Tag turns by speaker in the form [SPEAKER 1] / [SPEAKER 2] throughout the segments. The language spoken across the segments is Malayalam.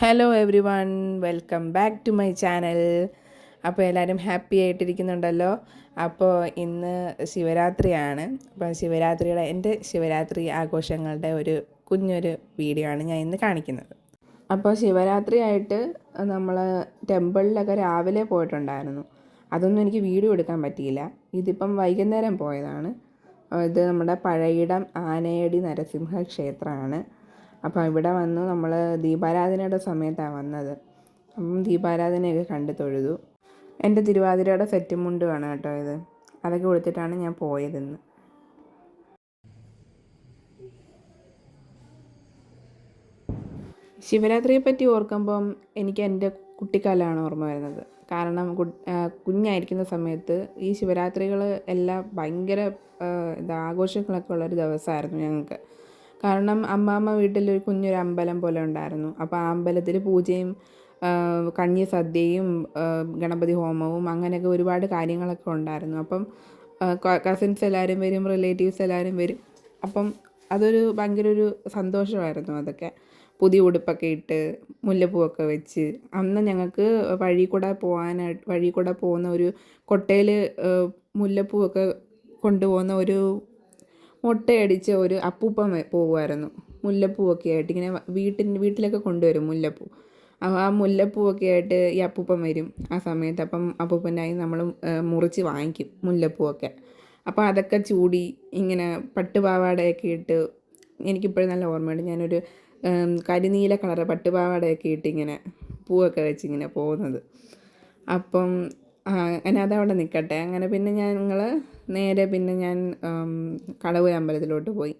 [SPEAKER 1] Hello everyone welcome back to my channel അപ്പോൾ എല്ലാവരും ഹാപ്പി ആയിട്ടിരിക്കുന്നുണ്ടല്ലോ. അപ്പോൾ ഇന്ന് ശിവരാത്രിയാണ്. അപ്പോൾ ശിവരാത്രിയുടെ എന്റെ ശിവരാത്രി ആഘോഷങ്ങളുടെ ഒരു കുഞ്ഞൊരു വീഡിയോ ആണ് ഞാൻ ഇന്ന് കാണിക്കുന്നത്. അപ്പോൾ ശിവരാത്രി ആയിട്ട് നമ്മൾ ടെമ്പിളിലൊക്കെ രാവിലെ പോയിട്ടുണ്ടായിരുന്നു. അതൊന്നും എനിക്ക് വീഡിയോ എടുക്കാൻ പറ്റിയില്ല. ഇതിപ്പം വൈകുന്നേരം പോയതാണ്. ഇത് നമ്മുടെ പഴയിടം ആനയടി നരസിംഹ ക്ഷേത്രമാണ്. അപ്പോൾ ഇവിടെ വന്നു നമ്മൾ ദീപാരാധനയുടെ സമയത്താണ് വന്നത്. അപ്പം ദീപാരാധനയൊക്കെ കണ്ട് തൊഴുതു. എന്റെ തിരുവാതിരയുടെ സെറ്റും മുണ്ടുമാണ് കേട്ടോ ഇത്. അതൊക്കെ കൊടുത്തിട്ടാണ് ഞാൻ പോയതെന്ന്. ശിവരാത്രിയെ പറ്റി ഓർക്കുമ്പം എനിക്ക് എന്റെ കുട്ടിക്കാലമാണ് ഓർമ്മ വരുന്നത്. കാരണം കുഞ്ഞായിരിക്കുന്ന സമയത്ത് ഈ ശിവരാത്രികൾ എല്ലാം ഭയങ്കര ആഘോഷങ്ങളൊക്കെ ഉള്ളൊരു ദിവസമായിരുന്നു ഞങ്ങൾക്ക്. കാരണം അമ്മാമ്മ വീട്ടിൽ ഒരു കുഞ്ഞൊരു അമ്പലം പോലെ ഉണ്ടായിരുന്നു. അപ്പോൾ ആ അമ്പലത്തിൽ പൂജയും കഞ്ഞി സദ്യയും ഗണപതി ഹോമവും അങ്ങനെയൊക്കെ ഒരുപാട് കാര്യങ്ങളൊക്കെ ഉണ്ടായിരുന്നു. അപ്പം കസിൻസ് എല്ലാവരും വരും റിലേറ്റീവ്സ് എല്ലാവരും വരും. അപ്പം അതൊരു ഭയങ്കര ഒരു സന്തോഷമായിരുന്നു അതൊക്കെ. പുതിയ ഉടുപ്പൊക്കെ ഇട്ട് മുല്ലപ്പൂവൊക്കെ വെച്ച്. അന്ന് ഞങ്ങൾക്ക് വഴി കൂടെ പോകാനായിട്ട് വഴി കൂടെ പോകുന്ന ഒരു കൊട്ടയിൽ മുല്ലപ്പൂവൊക്കെ കൊണ്ടുപോകുന്ന ഒരു മുട്ടയടിച്ച ഒരു അപ്പൂപ്പൻ പോകുമായിരുന്നു മുല്ലപ്പൂവൊക്കെ ആയിട്ട് ഇങ്ങനെ വീട്ടിൽ വീട്ടിലൊക്കെ കൊണ്ടുവരും മുല്ലപ്പൂ. ആ മുല്ലപ്പൂവൊക്കെ ആയിട്ട് ഈ അപ്പൂപ്പൻ വരും ആ സമയത്ത്. അപ്പം അപ്പൂപ്പനായി നമ്മൾ മുറിച്ച് വാങ്ങിക്കും മുല്ലപ്പൂവൊക്കെ. അപ്പോൾ അതൊക്കെ ചൂടി ഇങ്ങനെ പട്ടുപാവാടയൊക്കെ ഇട്ട് എനിക്കിപ്പോഴും നല്ല ഓർമ്മയുണ്ട്. ഞാനൊരു കരിനീല കളറ് പട്ടുപാവാടയൊക്കെ ഇട്ട് ഇങ്ങനെ പൂവൊക്കെ വെച്ച് ഇങ്ങനെ പോകുന്നത്. അപ്പം അങ്ങനെ അതവിടെ നിൽക്കട്ടെ അങ്ങനെ പിന്നെ ഞങ്ങൾ നേരെ പിന്നെ ഞാൻ കളവ് അമ്പലത്തിലോട്ട് പോയി.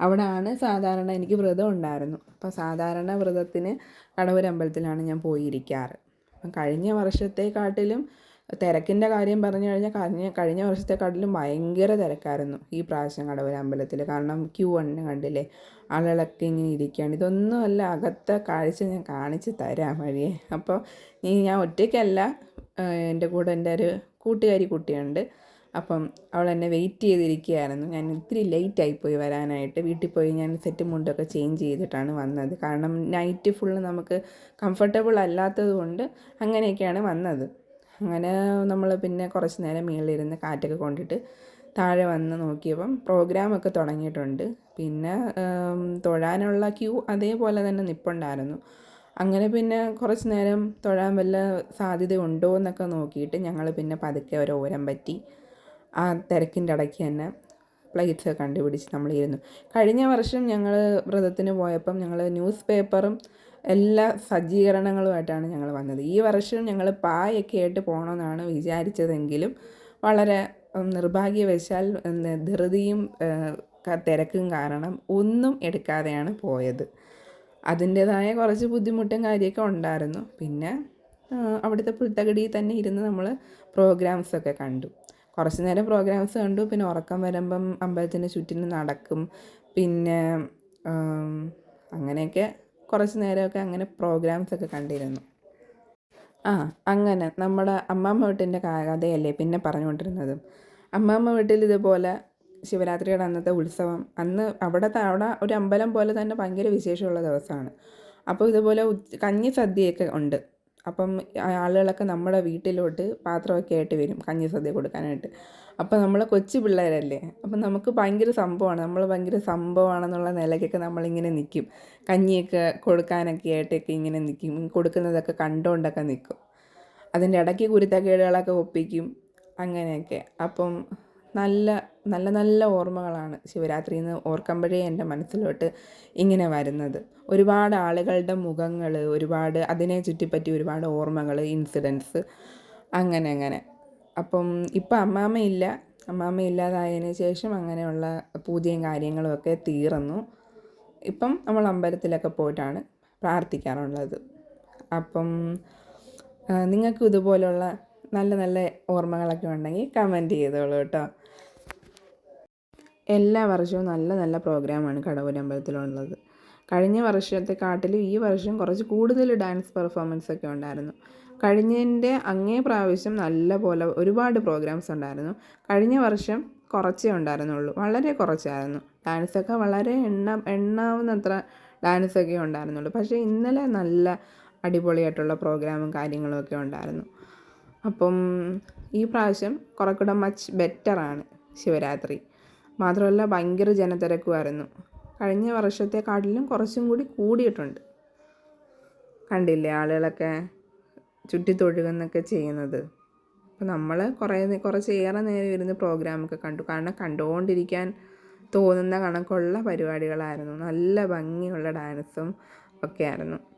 [SPEAKER 1] അവിടെയാണ് സാധാരണ എനിക്ക് വ്രതം ഉണ്ടായിരുന്നു. അപ്പോൾ സാധാരണ വ്രതത്തിന് കടവൂർ അമ്പലത്തിലാണ് ഞാൻ പോയിരിക്കാറ്. കഴിഞ്ഞ വർഷത്തെക്കാട്ടിലും തിരക്കിന്റെ കാര്യം പറഞ്ഞു കഴിഞ്ഞാൽ കഴിഞ്ഞ കഴിഞ്ഞ കടലും ഭയങ്കര തിരക്കായിരുന്നു ഈ പ്രാവശ്യം കടവര അമ്പലത്തിൽ. കാരണം ക്യൂ ഉണ്ട് കണ്ടില്ലേ? ആളുകളൊക്കെ ഇങ്ങനെ ഇരിക്കുകയാണ്. ഇതൊന്നുമല്ല അകത്തെ കാഴ്ച ഞാൻ കാണിച്ച് തരാം വഴിയെ. അപ്പോൾ ഈ ഞാൻ ഒറ്റയ്ക്കല്ല എന്റെ കൂടെ എന്റെ ഒരു കൂട്ടുകാരി കുട്ടിയുണ്ട്. അപ്പം അവൾ എന്നെ വെയിറ്റ് ചെയ്തിരിക്കുകയായിരുന്നു. ഞാൻ ഇത്തിരി ലേറ്റ് പോയി വരാനായിട്ട്. വീട്ടിൽ പോയി ഞാൻ സെറ്റ് മുണ്ടൊക്കെ ചേഞ്ച് ചെയ്തിട്ടാണ് വന്നത്. കാരണം നൈറ്റ് ഫുള്ള് നമുക്ക് കംഫർട്ടബിൾ അല്ലാത്തത് കൊണ്ട് അങ്ങനെയൊക്കെയാണ് വന്നത്. അങ്ങനെ നമ്മൾ പിന്നെ കുറച്ച് നേരം മേളിലിരുന്ന് കാറ്റൊക്കെ കൊണ്ടിട്ട് താഴെ വന്ന് നോക്കിയപ്പം പ്രോഗ്രാമൊക്കെ തുടങ്ങിയിട്ടുണ്ട്. പിന്നെ തൊഴാനുള്ള ക്യൂ അതേപോലെ തന്നെ നിൽപ്പുണ്ടായിരുന്നു അങ്ങനെ പിന്നെ കുറച്ച് നേരം തൊഴാൻ വല്ല സാധ്യത ഉണ്ടോ എന്നൊക്കെ നോക്കിയിട്ട് ഞങ്ങൾ പിന്നെ പതുക്കെ ഒരു ഓരം പറ്റി ആ തിരക്കിന്റെ ഇടയ്ക്ക് തന്നെ പ്ലേറ്റ്സ് കണ്ടുപിടിച്ച് നമ്മളിരുന്നു കഴിഞ്ഞ വർഷം ഞങ്ങൾ വ്രതത്തിന് പോയപ്പം ഞങ്ങൾ ന്യൂസ് പേപ്പറും എല്ലാ സജ്ജീകരണങ്ങളുമായിട്ടാണ് ഞങ്ങൾ വന്നത്. ഈ വർഷം ഞങ്ങൾ പായൊക്കെ ആയിട്ട് പോകണമെന്നാണ് വിചാരിച്ചതെങ്കിലും വളരെ നിർഭാഗ്യവശാൽ ധൃതിയും തിരക്കും കാരണം ഒന്നും എടുക്കാതെയാണ് പോയത്. അതിന്റേതായ കുറച്ച് ബുദ്ധിമുട്ടും കാര്യമൊക്കെ ഉണ്ടായിരുന്നു. പിന്നെ അവിടുത്തെ പുൽത്തകടിയിൽ തന്നെ ഇരുന്ന് നമ്മൾ പ്രോഗ്രാംസൊക്കെ കണ്ടു. കുറച്ച് നേരം പ്രോഗ്രാംസ് കണ്ടു. പിന്നെ ഉറക്കം വരുമ്പം അമ്പലത്തിന്റെ ചുറ്റിനും നടക്കും. പിന്നെ അങ്ങനെയൊക്കെ കുറച്ച് നേരമൊക്കെ അങ്ങനെ പ്രോഗ്രാംസൊക്കെ കണ്ടിരുന്നു. ആ അങ്ങനെ നമ്മുടെ അമ്മാമ്മ വീട്ടിന്റെ കഥയല്ലേ പിന്നെ പറഞ്ഞുകൊണ്ടിരുന്നത്. അമ്മാമ്മ വീട്ടിൽ ഇതുപോലെ ശിവരാത്രിയുടെ അന്നത്തെ ഉത്സവം അന്ന് അവിടെ അവിടെ ഒരു അമ്പലം പോലെ തന്നെ ഭയങ്കര വിശേഷമുള്ള ദിവസമാണ്. അപ്പോൾ ഇതുപോലെ കഞ്ഞി സദ്യയൊക്കെ ഉണ്ട്. അപ്പം ആളുകളൊക്കെ നമ്മുടെ വീട്ടിലോട്ട് പാത്രമൊക്കെ ആയിട്ട് വരും കഞ്ഞി സദ്യ കൊടുക്കാനായിട്ട്. അപ്പം നമ്മളെ കൊച്ചു പിള്ളേരല്ലേ അപ്പം നമുക്ക് ഭയങ്കര സംഭവമാണ്. നമ്മൾ ഭയങ്കര സംഭവമാണെന്നുള്ള നിലയ്ക്കൊക്കെ നമ്മളിങ്ങനെ നിൽക്കും കഞ്ഞിയൊക്കെ കൊടുക്കാനൊക്കെ ആയിട്ടൊക്കെ ഇങ്ങനെ നിൽക്കും കൊടുക്കുന്നതൊക്കെ കണ്ടുകൊണ്ടൊക്കെ നിൽക്കും അതിന്റെ ഇടയ്ക്ക് കുരുത്തക്കേടുകളൊക്കെ ഒപ്പിക്കും. അങ്ങനെയൊക്കെ. അപ്പം നല്ല നല്ല നല്ല ഓർമ്മകളാണ് ശിവരാത്രി എന്ന് ഓർക്കുമ്പോഴേ എന്റെ മനസ്സിലോട്ട് ഇങ്ങനെ വരുന്നത്. ഒരുപാട് ആളുകളുടെ മുഖങ്ങൾ ഒരുപാട് അതിനെ ചുറ്റിപ്പറ്റി ഒരുപാട് ഓർമ്മകൾ ഇൻസിഡൻസ് അങ്ങനെ അങ്ങനെ. അപ്പം ഇപ്പം അമ്മാമ്മയില്ല. അമ്മാമ്മ ഇല്ലാതായതിന് ശേഷം അങ്ങനെയുള്ള പൂജയും കാര്യങ്ങളും ഒക്കെ തീർന്നു. ഇപ്പം നമ്മൾ അമ്പലത്തിലൊക്കെ പോയിട്ടാണ് പ്രാർത്ഥിക്കാറുള്ളത്. അപ്പം നിങ്ങൾക്കും ഇതുപോലുള്ള നല്ല നല്ല ഓർമ്മകളൊക്കെ ഉണ്ടെങ്കിൽ കമന്റ് ചെയ്തോളൂ കേട്ടോ. എല്ലാ വർഷവും നല്ല നല്ല പ്രോഗ്രാമാണ് കടവൂർ അമ്പലത്തിലുള്ളത്. കഴിഞ്ഞ വർഷത്തെക്കാട്ടിലും ഈ വർഷം കുറച്ച് കൂടുതൽ ഡാൻസ് പെർഫോമൻസ് ഒക്കെ ഉണ്ടായിരുന്നു. കഴിഞ്ഞതിന്റെ അങ്ങേ പ്രാവശ്യം നല്ല പോലെ ഒരുപാട് പ്രോഗ്രാംസ് ഉണ്ടായിരുന്നു. കഴിഞ്ഞ വർഷം കുറച്ചേ ഉണ്ടായിരുന്നുള്ളൂ. വളരെ കുറച്ചായിരുന്നു. ഡാൻസൊക്കെ വളരെ എണ്ണ എണ്ണാവുന്നത്ര ഡാൻസൊക്കെ ഉണ്ടായിരുന്നുള്ളൂ. പക്ഷേ ഇന്നലെ നല്ല അടിപൊളിയായിട്ടുള്ള പ്രോഗ്രാമും കാര്യങ്ങളും ഒക്കെ ഉണ്ടായിരുന്നു. അപ്പം ഈ പ്രാവശ്യം കുറേക്കൂടെ കൂടെ മച്ച് ബെറ്ററാണ് ശിവരാത്രി. മാത്രമല്ല ഭയങ്കര ജനത്തിരക്കുമായിരുന്നു. കഴിഞ്ഞ വർഷത്തെക്കാട്ടിലും കുറച്ചും കൂടി കൂടിയിട്ടുണ്ട്. കണ്ടില്ലേ ആളുകളൊക്കെ ചുറ്റിത്തൊഴുകുന്നൊക്കെ ചെയ്യുന്നത്? അപ്പോൾ നമ്മൾ കുറേ കുറച്ചേറെ നേരം ഇരുന്ന് പ്രോഗ്രാമൊക്കെ കണ്ടു. കാരണം കണ്ടുകൊണ്ടിരിക്കാൻ തോന്നുന്ന കണക്കുള്ള പരിപാടികളായിരുന്നു. നല്ല ഭംഗിയുള്ള ഡാൻസും ഒക്കെ ആയിരുന്നു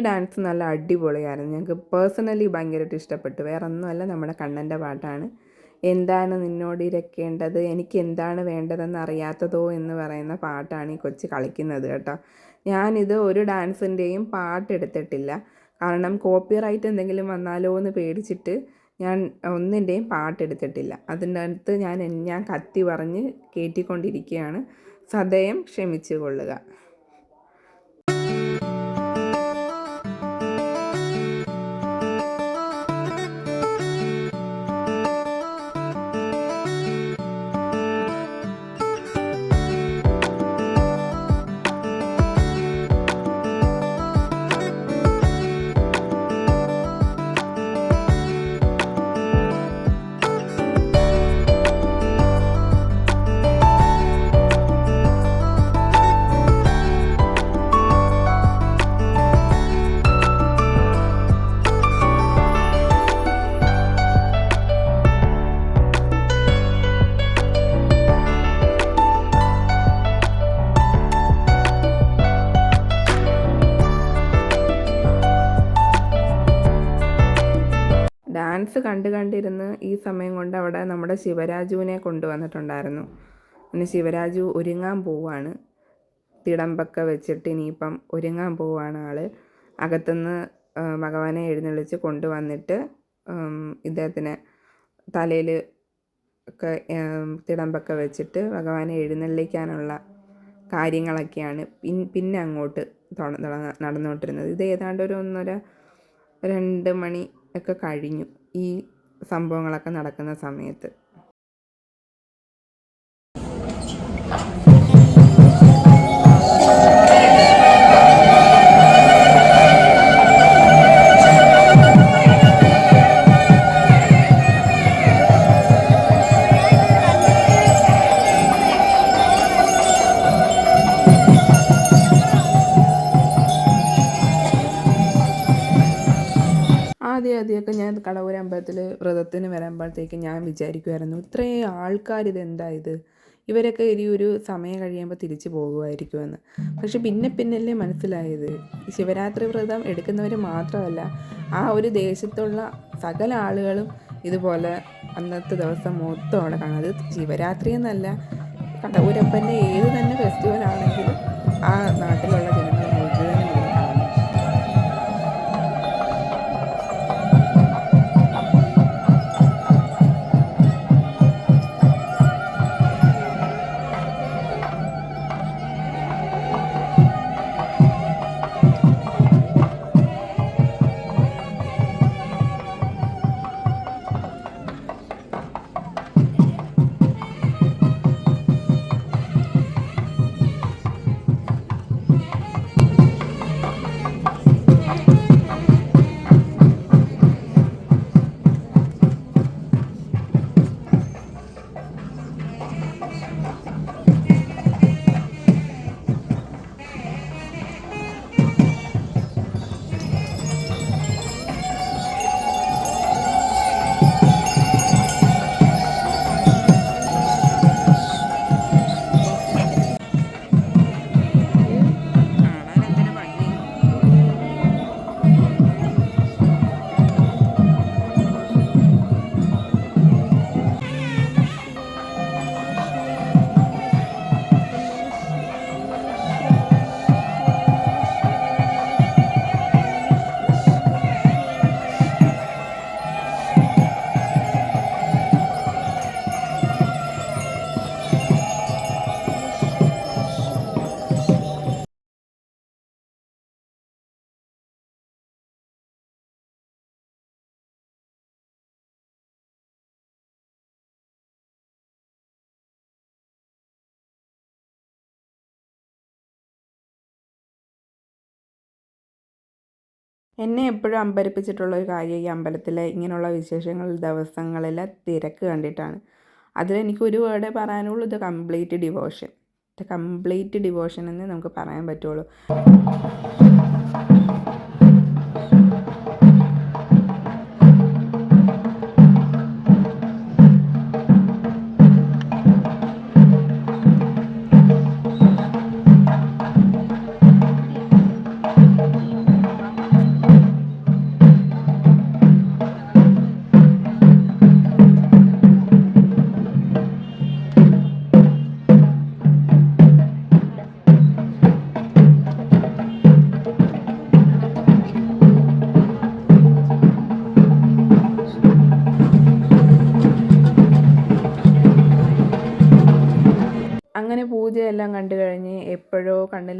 [SPEAKER 1] ഡാൻസ് നല്ല അടിപൊളിയായിരുന്നു. ഞങ്ങൾക്ക് പേഴ്സണലി ഭയങ്കരമായിട്ട് ഇഷ്ടപ്പെട്ടു. വേറെ ഒന്നുമല്ല നമ്മുടെ കണ്ണന്റെ പാട്ടാണ്. എന്താണ് നിന്നോട് ഇരക്കേണ്ടത്? എനിക്ക് എന്താണ് വേണ്ടതെന്ന് അറിയാത്തതോ എന്ന് പറയുന്ന പാട്ടാണ് ഈ കൊച്ച് കളിക്കുന്നത് കേട്ടോ. ഞാനിത് ഒരു ഡാൻസിന്റെയും പാട്ടെടുത്തിട്ടില്ല കാരണം കോപ്പിറൈറ്റ് എന്തെങ്കിലും വന്നാലോ എന്ന് പേടിച്ചിട്ട് ഞാൻ ഒന്നിന്റെയും പാട്ടെടുത്തിട്ടില്ല അതിന്റെ അടുത്ത് ഞാൻ ഞാൻ കത്തി പറഞ്ഞ് കയറ്റിക്കൊണ്ടിരിക്കുകയാണ് സദയം ക്ഷമിച്ചു കൊള്ളുക. കണ്ട് കണ്ടിരുന്ന് ഈ സമയം കൊണ്ട് അവിടെ നമ്മുടെ ശിവരാജുവിനെ കൊണ്ടുവന്നിട്ടുണ്ടായിരുന്നു. പിന്നെ ശിവരാജു ഒരുങ്ങാൻ പോവാണ്. തിടമ്പൊക്കെ വെച്ചിട്ട് ഇനിയിപ്പം ഒരുങ്ങാൻ പോവാണ് ആൾ അകത്തുനിന്ന് ഭഗവാനെ എഴുന്നള്ളിച്ച് കൊണ്ടുവന്നിട്ട് ഇദ്ദേഹത്തിന് തലയിൽ ഒക്കെ തിടമ്പൊക്കെ വെച്ചിട്ട് ഭഗവാനെ എഴുന്നള്ളിക്കാനുള്ള കാര്യങ്ങളൊക്കെയാണ് പിൻ പിന്നെ അങ്ങോട്ട് നടന്നുകൊണ്ടിരുന്നത് ഇത് ഏതാണ്ട് ഒരു ഒന്നര രണ്ട് മണി ഒക്കെ കഴിഞ്ഞു. ഈ സംഭവങ്ങളൊക്കെ നടക്കുന്ന സമയത്ത്. ആദ്യം ആദ്യമൊക്കെ ഞാൻ കടവൂർ അമ്പലത്തിൽ വ്രതത്തിന് വരുമ്പോഴത്തേക്ക് ഞാൻ വിചാരിക്കുമായിരുന്നു ഇത്രയും ആൾക്കാർ ഇതെന്താ ഇത്? ഇവരൊക്കെ ഇനി ഒരു സമയം കഴിയുമ്പോൾ തിരിച്ചു പോകുമായിരിക്കുമെന്ന് പക്ഷെ പിന്നെ പിന്നല്ലേ മനസ്സിലായത് ശിവരാത്രി വ്രതം എടുക്കുന്നവർ മാത്രമല്ല ആ ഒരു ദേശത്തുള്ള സകല ആളുകളും ഇതുപോലെ അന്നത്തെ ദിവസം മൊത്തം അവിടെ കാണാം. അത് ശിവരാത്രി എന്നല്ല കടവൂരപ്പന്റെ ഏത് തന്നെ ഫെസ്റ്റിവൽ ആണെങ്കിലും ആ നാട്ടിലുള്ള ജനങ്ങൾ എന്നെ എപ്പോഴും അമ്പരിപ്പിച്ചിട്ടുള്ള ഒരു കാര്യം ഈ അമ്പലത്തിലെ ഇങ്ങനെയുള്ള വിശേഷങ്ങൾ ദിവസങ്ങളിലെ തിരക്ക് കണ്ടിട്ടാണ്. അതിലെനിക്ക് ഒരു വേർഡേ പറയാനുള്ളൂ ഇത് കംപ്ലീറ്റ് ഡിവോഷൻ ഇത് കംപ്ലീറ്റ് ഡിവോഷൻ എന്ന് നമുക്ക് പറയാൻ പറ്റുള്ളൂ.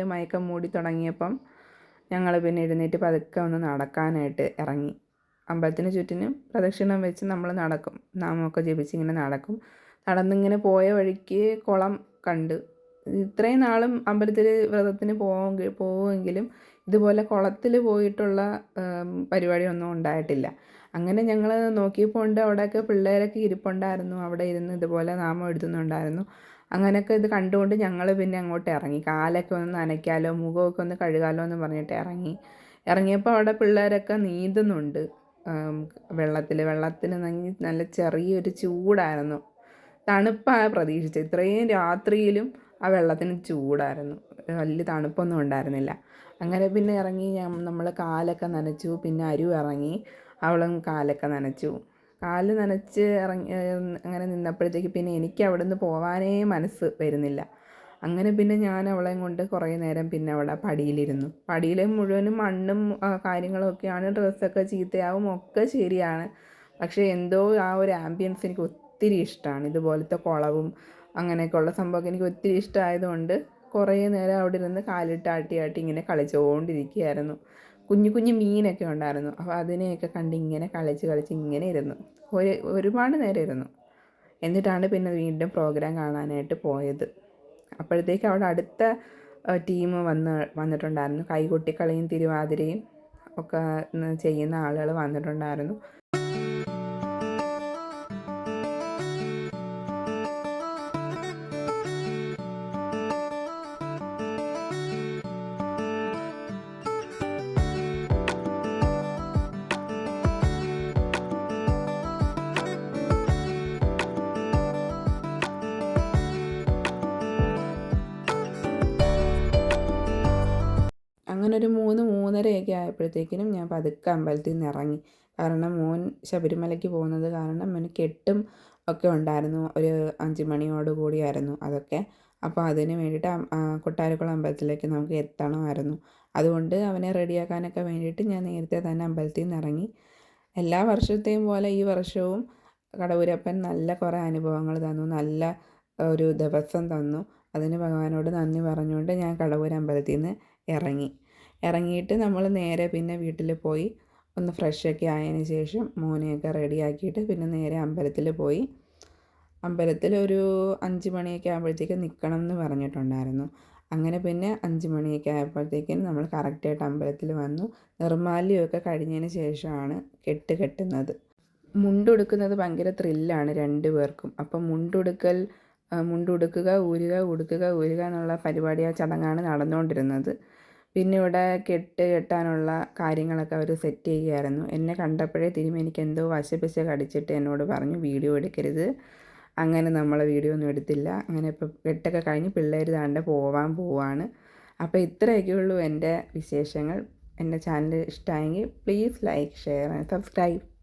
[SPEAKER 1] എപ്പോഴോ മയക്കം മൂടി തുടങ്ങിയപ്പം ഞങ്ങൾ പിന്നെ എഴുന്നേറ്റ് പതുക്കെ ഒന്ന് നടക്കാനായിട്ട് ഇറങ്ങി. അമ്പലത്തിന് ചുറ്റിനും പ്രദക്ഷിണം വെച്ച് നമ്മൾ നടക്കും. നാമമൊക്കെ ജപിച്ചിങ്ങനെ നടക്കും. നടന്നിങ്ങനെ പോയ വഴിക്ക് കുളം കണ്ട്. ഇത്രയും നാളും അമ്പലത്തിൽ വ്രതത്തിന് പോവെങ്കിൽ പോവുമെങ്കിലും ഇതുപോലെ കുളത്തിൽ പോയിട്ടുള്ള പരിപാടിയൊന്നും ഉണ്ടായിട്ടില്ല. അങ്ങനെ ഞങ്ങൾ നോക്കിയപ്പോൾ ഉണ്ട്. അവിടെയൊക്കെ പിള്ളേരൊക്കെ ഇരിപ്പുണ്ടായിരുന്നു. അവിടെ ഇരുന്ന് ഇതുപോലെ നാമം എഴുതുന്നുണ്ടായിരുന്നു. അങ്ങനെയൊക്കെ ഇത് കണ്ടുകൊണ്ട് ഞങ്ങൾ പിന്നെ അങ്ങോട്ട് ഇറങ്ങി. കാലൊക്കെ ഒന്ന് നനയ്ക്കാലോ മുഖമൊക്കെ ഒന്ന് കഴുകാലോ എന്ന് പറഞ്ഞിട്ട് ഇറങ്ങി. ഇറങ്ങിയപ്പോൾ അവിടെ പിള്ളേരൊക്കെ നീന്തുന്നുണ്ട്. വെള്ളത്തിൽ വെള്ളത്തിന് നല്ല ചെറിയൊരു ചൂടായിരുന്നു. തണുപ്പാണ് പ്രതീക്ഷിച്ചത്. ഇത്രയും രാത്രിയിലും ആ വെള്ളത്തിന് ചൂടായിരുന്നു. വലിയ തണുപ്പൊന്നും ഉണ്ടായിരുന്നില്ല. അങ്ങനെ പിന്നെ ഇറങ്ങി നമ്മൾ കാലൊക്കെ നനച്ചു. പിന്നെ അരു ഇറങ്ങി. അവളും കാലൊക്കെ നനച്ചു. കാൽ നനച്ച് ഇറങ്ങി അങ്ങനെ നിന്നപ്പോഴത്തേക്ക് പിന്നെ എനിക്ക് അവിടെ നിന്ന് പോവാനേ മനസ്സ് വരുന്നില്ല. അങ്ങനെ പിന്നെ ഞാൻ അവളെയും കൊണ്ട് കുറേ നേരം പിന്നെ അവിടെ പടിയിലിരുന്നു. പടിയിൽ മുഴുവനും മണ്ണും കാര്യങ്ങളും ഒക്കെയാണ്. ഡ്രസ്സൊക്കെ ചീത്തയാവും ഒക്കെ ശരിയാണ്. പക്ഷേ എന്തോ ആ ഒരു ആംബിയൻസ് എനിക്ക് ഒത്തിരി ഇഷ്ടമാണ്. ഇതുപോലത്തെ കുളവും അങ്ങനെയൊക്കെയുള്ള സംഭവമൊക്കെ എനിക്ക് ഒത്തിരി ഇഷ്ടമായതുകൊണ്ട് കുറേ നേരം അവിടെ ഇരുന്ന് കാലിട്ട് ആട്ടി ആട്ടി ഇങ്ങനെ കളിച്ചുകൊണ്ടിരിക്കുകയായിരുന്നു. കുഞ്ഞു കുഞ്ഞു മീനൊക്കെ ഉണ്ടായിരുന്നു. അപ്പോൾ അതിനെയൊക്കെ കണ്ട് ഇങ്ങനെ കളിച്ച് കളിച്ച് ഇങ്ങനെ ഇരുന്നു. ഒരു ഒരുപാട് നേരം ഇരുന്നു. എന്നിട്ടാണ് പിന്നെ വീണ്ടും പ്രോഗ്രാം കാണാനായിട്ട് പോയത്. അപ്പോഴത്തേക്ക് അവിടെ അടുത്ത ടീം വന്ന് വന്നിട്ടുണ്ടായിരുന്നു. കൈകൊട്ടിക്കളിയും തിരുവാതിരയും ഒക്കെ ചെയ്യുന്ന ആളുകൾ വന്നിട്ടുണ്ടായിരുന്നു. അങ്ങനെ ഒരു മൂന്ന് മൂന്നരയൊക്കെ ആയപ്പോഴത്തേക്കിനും ഞാൻ പതുക്കെ അമ്പലത്തിൽ നിന്ന് ഇറങ്ങി. കാരണം മോൻ ശബരിമലയ്ക്ക് പോകുന്നത് കാരണം മോന് കെട്ടും ഒക്കെ ഉണ്ടായിരുന്നു. ഒരു അഞ്ച് മണിയോട് കൂടിയായിരുന്നു അതൊക്കെ. അപ്പോൾ അതിന് വേണ്ടിയിട്ട് കൊട്ടാരക്കുളം അമ്പലത്തിലേക്ക് നമുക്ക് എത്തണമായിരുന്നു. അതുകൊണ്ട് അവനെ റെഡിയാക്കാനൊക്കെ വേണ്ടിയിട്ട് ഞാൻ നേരത്തെ തന്നെ അമ്പലത്തിൽ നിന്ന് ഇറങ്ങി. എല്ലാ വർഷത്തെയും പോലെ ഈ വർഷവും കടവൂരപ്പൻ നല്ല കുറേ അനുഭവങ്ങൾ തന്നു. നല്ല ഒരു ദിവസം തന്നു. അതിന് ഭഗവാനോട് നന്ദി പറഞ്ഞുകൊണ്ട് ഞാൻ കടവൂർ അമ്പലത്തിൽ നിന്ന് ഇറങ്ങി. ഇറങ്ങിയിട്ട് നമ്മൾ നേരെ പിന്നെ വീട്ടിൽ പോയി. ഒന്ന് ഫ്രഷൊക്കെ ആയതിന് ശേഷം മോനെയൊക്കെ റെഡിയാക്കിയിട്ട് പിന്നെ നേരെ അമ്പലത്തിൽ പോയി. അമ്പലത്തിൽ ഒരു അഞ്ച് മണിയൊക്കെ ആകുമ്പോഴത്തേക്ക് നിൽക്കണം എന്ന് പറഞ്ഞിട്ടുണ്ടായിരുന്നു. അങ്ങനെ പിന്നെ അഞ്ച് മണിയൊക്കെ ആയപ്പോഴത്തേക്കും നമ്മൾ കറക്റ്റായിട്ട് അമ്പലത്തിൽ വന്നു. നിർമാല്യമൊക്കെ കഴിഞ്ഞതിന് ശേഷമാണ് കെട്ട് കെട്ടുന്നത്. മുണ്ടുടുക്കുന്നത് ഭയങ്കര ത്രില്ലാണ് രണ്ടു പേർക്കും. അപ്പം മുണ്ടുടുക്കൽ മുണ്ടുടുക്കുക ഊരുക ഉടുക്കുക ഊരുക എന്നുള്ള പരിപാടി ആ ചടങ്ങാണ് നടന്നുകൊണ്ടിരുന്നത് പിന്നെ ഇവിടെ കെട്ട് കെട്ടാനുള്ള കാര്യങ്ങളൊക്കെ അവർ സെറ്റ് ചെയ്യുകയായിരുന്നു. എന്നെ കണ്ടപ്പോഴേ തിരുമേനിക്ക് എന്തോ വശപിശ കടിച്ചിട്ട് എന്നോട് പറഞ്ഞു വീഡിയോ എടുക്കരുത്. അങ്ങനെ നമ്മൾ വീഡിയോ ഒന്നും എടുത്തില്ല. അങ്ങനെ ഇപ്പോൾ കെട്ടൊക്കെ കഴിഞ്ഞ് പിള്ളേർ താണ്ട് പോവാൻ പോവാണ്. അപ്പോൾ ഇത്രയൊക്കെ ഉള്ളൂ എന്റെ വിശേഷങ്ങൾ. എന്റെ ചാനൽ ഇഷ്ടമായെങ്കിൽ please like share and subscribe